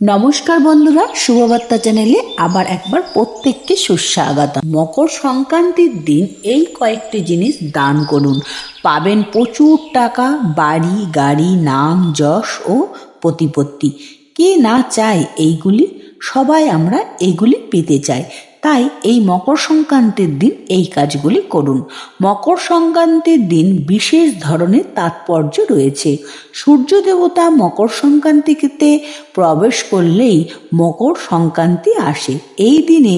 নমস্কার বন্ধুরা, শুভবার্তা চ্যানেলে আবার একবার প্রত্যেককে সুস্বাগত মকর সংক্রান্তির দিন এই কয়েকটি জিনিস দান করুন। পাবেন প্রচুর টাকা, বাড়ি, গাড়ি, নাম, যশ ও প্রতিপত্তি। কে না চায় এইগুলি, সবাই আমরা এগুলি পেতে চাই। তাই এই মকর সংক্রান্তির দিন এই কাজগুলি করুন। মকর সংক্রান্তির দিন বিশেষ ধরনের তাৎপর্য রয়েছে। সূর্য দেবতা মকর সংক্রান্তিতে প্রবেশ করলেই মকর সংক্রান্তি আসে। এই দিনে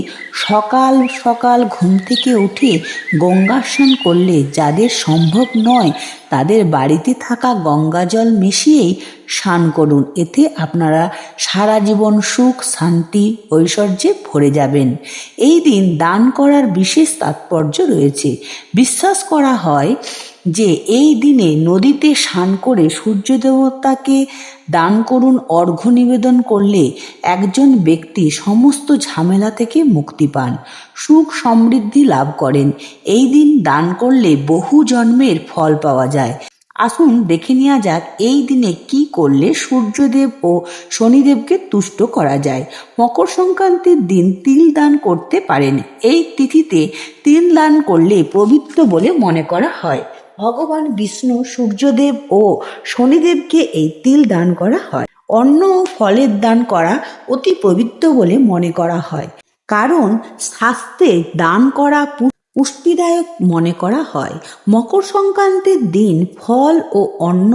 সকাল সকাল ঘুম থেকে উঠে গঙ্গাসন করলে যাদের সম্ভব নয়, তাদের বাড়িতে থাকা গঙ্গা জল মিশিয়েই স্নান করুন। এতে আপনারা সারা জীবন সুখ, শান্তি, ঐশ্বর্যে ভরে যাবেন। এই দিন দান করার বিশেষ তাৎপর্য রয়েছে। বিশ্বাস করা হয় যে এই দিনে নদীতে স্নান করে সূর্য দেবতাকে দান করুন, অর্ঘ্য নিবেদন করলে একজন ব্যক্তি সমস্ত ঝামেলা থেকে মুক্তি পান, সুখ সমৃদ্ধি লাভ করেন। এই দিন দান করলে বহু জন্মের ফল পাওয়া যায়। আসুন দেখে নেওয়া যাক এই দিনে কি করলে সূর্যদেব ও শনিদেবকে তুষ্ট করা যায়। মকর সংক্রান্তির দিন তিল দান করতে পারেন। এই তিথিতে তিল দান করলে পবিত্র বলে মনে করা হয়। ভগবান বিষ্ণু, সূর্যদেব ও শনিদেবকে এই তিল দান করা হয়। অন্ন ও ফলের দান করা অতি পবিত্র বলে মনে করা হয়। কারণ শাস্ত্রে দান করা পুষ্টিদায়ক মনে করা হয়। মকর সংক্রান্তির দিন ফল ও অন্ন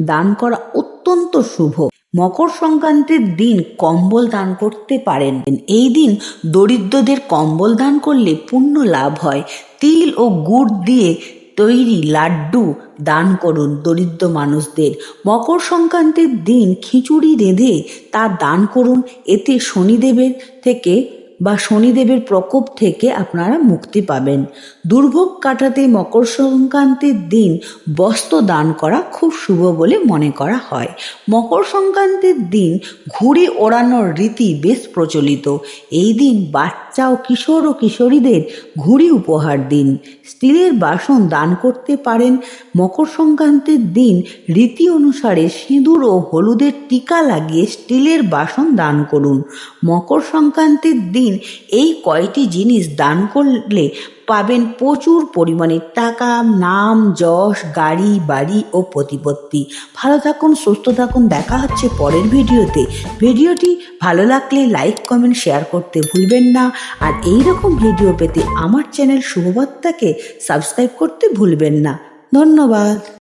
দান করা অত্যন্ত শুভ। মকর সংক্রান্তির দিন কম্বল দান করতে পারেন। এই দিন দরিদ্রদের কম্বল দান করলে পুণ্য লাভ হয়। তিল ও গুড় দিয়ে তৈরি লাড্ডু দান করুন দরিদ্র মানুষদের। মকর সংক্রান্তির দিন খিচুড়ি রেঁধে তা দান করুন। এতে শনিদেবের থেকে বা শনিদেবের প্রকোপ থেকে আপনারা মুক্তি পাবেন। দুর্ভোগ কাটাতে, মকর সংক্রান্তির দিন বস্ত্র দান করা খুব শুভ বলে মনে করা হয়। মকর সংক্রান্তির দিন ঘুড়ি ওড়ানোর রীতি বেশ প্রচলিত। এই দিন বাচ্চা ও কিশোর ও কিশোরীদের ঘুড়ি উপহার দিন। স্টিলের বাসন দান করতে পারেন। মকর সংক্রান্তির দিন রীতি অনুসারে সিঁদুর ও হলুদের টিকা লাগিয়ে স্টিলের বাসন দান করুন। মকর সংক্রান্তির দিন এই কয়টি জিনিস দান করলে পাবেন প্রচুর পরিমাণে টাকা, নাম, যশ, গাড়ি, বাড়ি ও প্রতিপত্তি। ভালো থাকুন, সুস্থ থাকুন, দেখা হচ্ছে পরের ভিডিওতে। ভিডিওটি ভালো লাগলে লাইক, কমেন্ট, শেয়ার করতে ভুলবেন না। আর এই রকম ভিডিও পেতে আমার চ্যানেল শুভবার্তাকে সাবস্ক্রাইব করতে ভুলবেন না। ধন্যবাদ।